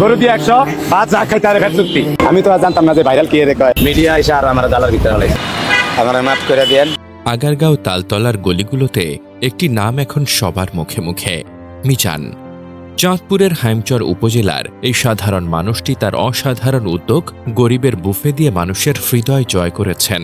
গরু দিয়ে একশো আর চুক্তি। আমি তো আর জানতাম না যে ভাইরাল কি এর কয়। মিডিয়া এসে আর আমার দালার ভিতরে হলে আমার মাফ করে দেন। আগারগাঁও তালতলার গলিগুলোতে একটি নাম এখন সবার মুখে মুখে। মিজান। চাঁদপুরের হাইমচর উপজেলার এই সাধারণ মানুষটি তার অসাধারণ উদ্যোগ গরিবের বুফে দিয়ে মানুষের হৃদয় জয় করেছেন।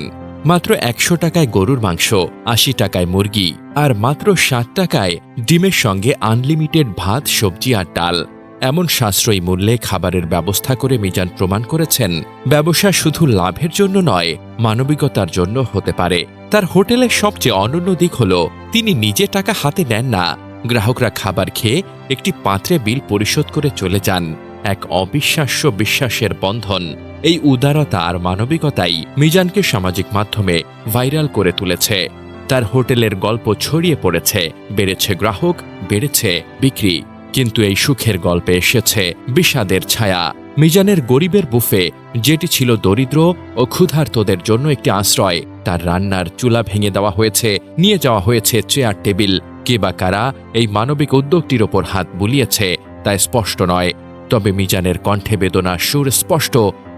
মাত্র একশো টাকায় গরুর মাংস, আশি টাকায় মুরগি আর মাত্র ষাট টাকায় ডিমের সঙ্গে আনলিমিটেড ভাত, সবজি আর ডাল। এমন সাশ্রয়ী মূল্যে খাবারের ব্যবস্থা করে মিজান প্রমাণ করেছেন, ব্যবসা শুধু লাভের জন্য নয়, মানবিকতার জন্য হতে পারে। তার হোটেলের সবচেয়ে অনন্য দিক হল, তিনি নিজে টাকা হাতে নেন না। গ্রাহকরা খাবার খেয়ে একটি পাত্রে বিল পরিশোধ করে চলে যান। এক অবিশ্বাস্য বিশ্বাসের বন্ধন, এই উদারতা আর মানবিকতাই মিজানকে সামাজিক মাধ্যমে ভাইরাল করে তুলেছে। তার হোটেলের গল্প ছড়িয়ে পড়েছে, বেড়েছে গ্রাহক, বেড়েছে বিক্রি। কিন্তু এই সুখের গল্পে এসেছে বিষাদের ছায়া। মিজানের গরিবের বুফে, যেটি ছিল দরিদ্র ও ক্ষুধার্তদের জন্য একটি আশ্রয়, তার রান্নার চুলা ভেঙে দেওয়া হয়েছে, নিয়ে যাওয়া হয়েছে চেয়ার টেবিল। কে বা কারা এই মানবিক উদ্যোগটির ওপর হাত বুলিয়েছে, তা স্পষ্ট নয়। তবে মিজানের কণ্ঠে বেদনা, সুর স্পষ্ট।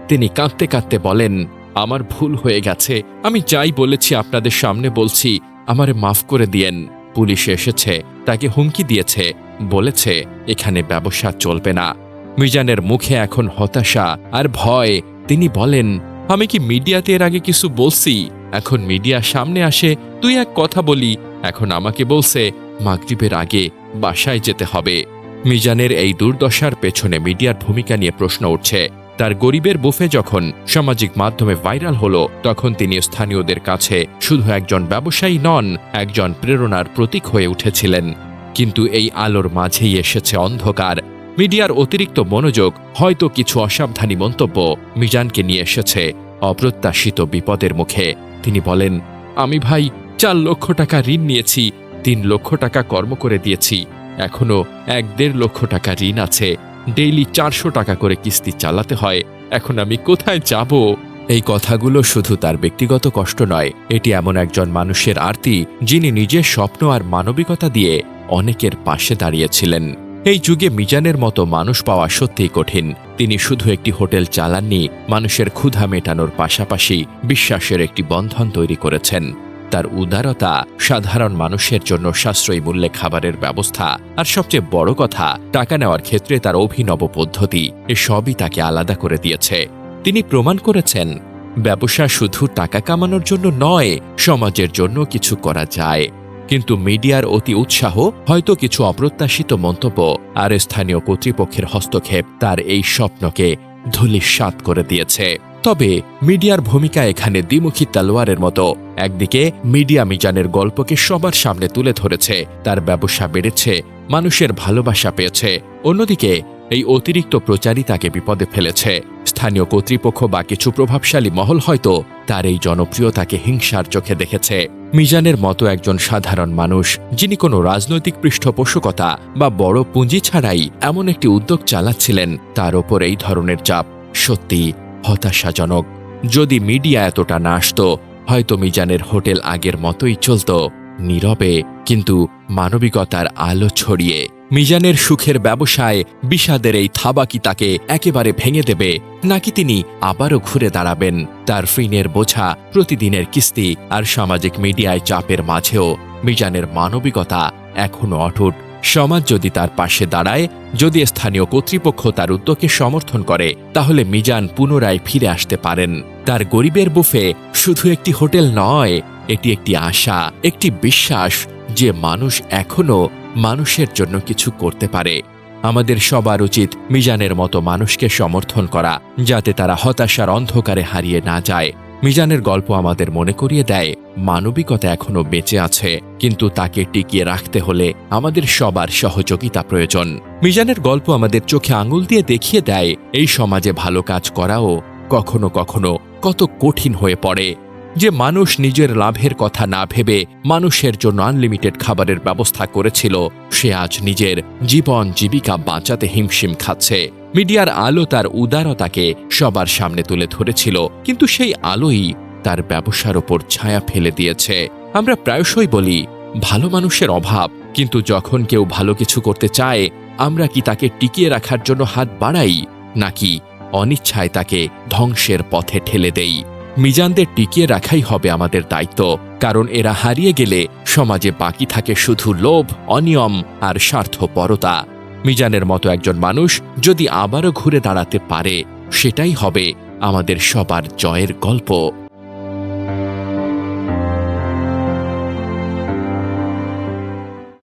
তিনি কাঁদতে কাঁদতে বলেন, আমার ভুল হয়ে গেছে, আমি যাই বলেছি আপনাদের সামনে বলছি, আমারে মাফ করে দিয়েন। পুলিশ এসেছে, তাকে হুমকি দিয়েছে। বলেছে, এখানে ব্যবসা চলবে না। মিজানের মুখে এখন হতাশা আর ভয়। তিনি বলেন, আমি কি মিডিয়াতে এর আগে কিছু বলছি? এখন মিডিয়া সামনে আসে, তুই এক কথা বলি। এখন আমাকে বলছে, মাগরিবের আগে বাসায় যেতে হবে। মিজানের এই দুর্দশার পেছনে মিডিয়ার ভূমিকা নিয়ে প্রশ্ন উঠছে। তার গরিবের বুফে যখন সামাজিক মাধ্যমে ভাইরাল হলো, তখন তিনি স্থানীয়দের কাছে শুধু একজন ব্যবসায়ী নন, একজন প্রেরণার প্রতীক হয়ে উঠেছিলেন। কিন্তু এই আলোর মাঝেই এসেছে অন্ধকার। মিডিয়ার অতিরিক্ত মনোযোগ, হয়তো কিছু অসাবধানী মন্তব্য মিজানকে নিয়ে এসেছে অপ্রত্যাশিত বিপদের মুখে। তিনি বলেন, আমি ভাই, চার লক্ষ টাকা ঋণ নিয়েছি, তিন লক্ষ টাকা কর্ম করে দিয়েছি। এখনও এক দেড় লক্ষ টাকা ঋণ আছে। ডেইলি চারশো টাকা করে কিস্তি চালাতে হয়। এখন আমি কোথায় যাব? এই কথাগুলো শুধু তার ব্যক্তিগত কষ্ট নয়, এটি এমন একজন মানুষের আরতি যিনি নিজের স্বপ্ন আর মানবিকতা দিয়ে অনেকের পাশে দাঁড়িয়েছিলেন। এই যুগে মিজানের মতো মানুষ পাওয়া সত্যিই কঠিন। তিনি শুধু একটি হোটেল চালাননি মানুষের ক্ষুধা মেটানোর পাশাপাশি বিশ্বাসের একটি বন্ধন তৈরি করেছেন। তার উদারতা সাধারণ মানুষের জন্য সাশ্রয়ী মূল্যে খাবারের ব্যবস্থা, আর সবচেয়ে বড় কথা, টাকা নেওয়ার ক্ষেত্রে তার অভিনব পদ্ধতি এসবই তাকে আলাদা করে দিয়েছে। তিনি প্রমাণ করেছেন, ব্যবসা শুধু টাকা কামানোর জন্য নয়, সমাজের জন্য কিছু করা যায়। কিন্তু মিডিয়ার অতি উৎসাহ, হয়তো কিছু অপ্রত্যাশিত মন্তব্য আর স্থানীয় কর্তৃপক্ষের হস্তক্ষেপ তার এই স্বপ্নকে ধূলিসাৎ করে দিয়েছে। তবে মিডিয়ার ভূমিকা এখানে দ্বিমুখী তালোয়ারের মতো। একদিকে মিডিয়া মিজানের গল্পকে সবার সামনে তুলে ধরেছে, তার ব্যবসা বেড়েছে, মানুষের ভালোবাসা পেয়েছে। অন্যদিকে এই অতিরিক্ত প্রচারই তাকে বিপদে ফেলেছে। স্থানীয় কর্তৃপক্ষ বা কিছু প্রভাবশালী মহল হয়তো তার এই জনপ্রিয়তাকে হিংসার চোখে দেখেছে। মিজানের মতো একজন সাধারণ মানুষ, যিনি কোনো রাজনৈতিক পৃষ্ঠপোষকতা বা বড় পুঁজি ছাড়াই এমন একটি উদ্যোগ চালাচ্ছিলেন, তার ওপর এই ধরনের চাপ সত্যি হতাশাজনক। যদি মিডিয়া এতটা না আসত, হয়তো মিজানের হোটেল আগের মতোই চলত, নীরবে, কিন্তু মানবিকতার আলো ছড়িয়ে মিজানের সুখের ব্যবসায় বিষাদের এই থাবাকি তাকে একেবারে ভেঙে দেবে, নাকি তিনি আবারও ঘুরে দাঁড়াবেন? তার ঋণের বোঝা প্রতিদিনের কিস্তি আর সামাজিক মিডিয়ায় চাপের মাঝেও মিজানের মানবিকতা এখনও অটুট। সমাজ যদি তার পাশে দাঁড়ায়, যদি স্থানীয় কর্তৃপক্ষ তার উদ্যোগকে সমর্থন করে, তাহলে মিজান পুনরায় ফিরে আসতে পারেন। তার গরিবের বুফে শুধু একটি হোটেল নয়, এটি একটি আশা, একটি বিশ্বাস যে মানুষ এখনও মানুষের জন্য কিছু করতে পারে। আমাদের সবার উচিত মিজানের মতো মানুষকে সমর্থন করা, যাতে তারা হতাশার অন্ধকারে হারিয়ে না যায়। মিজানের গল্প আমাদের মনে করিয়ে দেয়, মানবিকতা এখনও বেঁচে আছে, কিন্তু তাকে টিকিয়ে রাখতে হলে আমাদের সবার সহযোগিতা প্রয়োজন। মিজানের গল্প আমাদের চোখে আঙুল দিয়ে দেখিয়ে দেয়, এই সমাজে ভালো কাজ করাও কখনো কখনো কত কঠিন হয়ে পড়ে। যে মানুষ নিজের লাভের কথা না ভেবে মানুষের জন্য আনলিমিটেড খাবারের ব্যবস্থা করেছিল, সে আজ নিজের জীবন জীবিকা বাঁচাতে হিমশিম খাচ্ছে। মিডিয়ার আলো তার উদারতাকে সবার সামনে তুলে ধরেছিল, কিন্তু সেই আলোই তার ব্যবসার ওপর ছায়া ফেলে দিয়েছে। আমরা প্রায়শই বলি, ভালো মানুষের অভাব, কিন্তু যখন কেউ ভালো কিছু করতে চায়, আমরা কি তাকে টিকিয়ে রাখার জন্য হাত বাড়াই, নাকি অনিচ্ছায় তাকে ধ্বংসের পথে ঠেলে দেই? মিজানদের টিকিয়ে রাখাই হবে আমাদের দায়িত্ব, কারণ এরা হারিয়ে গেলে সমাজে বাকি থাকে শুধু লোভ, অনিয়ম আর স্বার্থপরতা। মিজানের মতো একজন মানুষ যদি আবারও ঘুরে দাঁড়াতে পারে, সেটাই হবে আমাদের সবার জয়ের গল্প।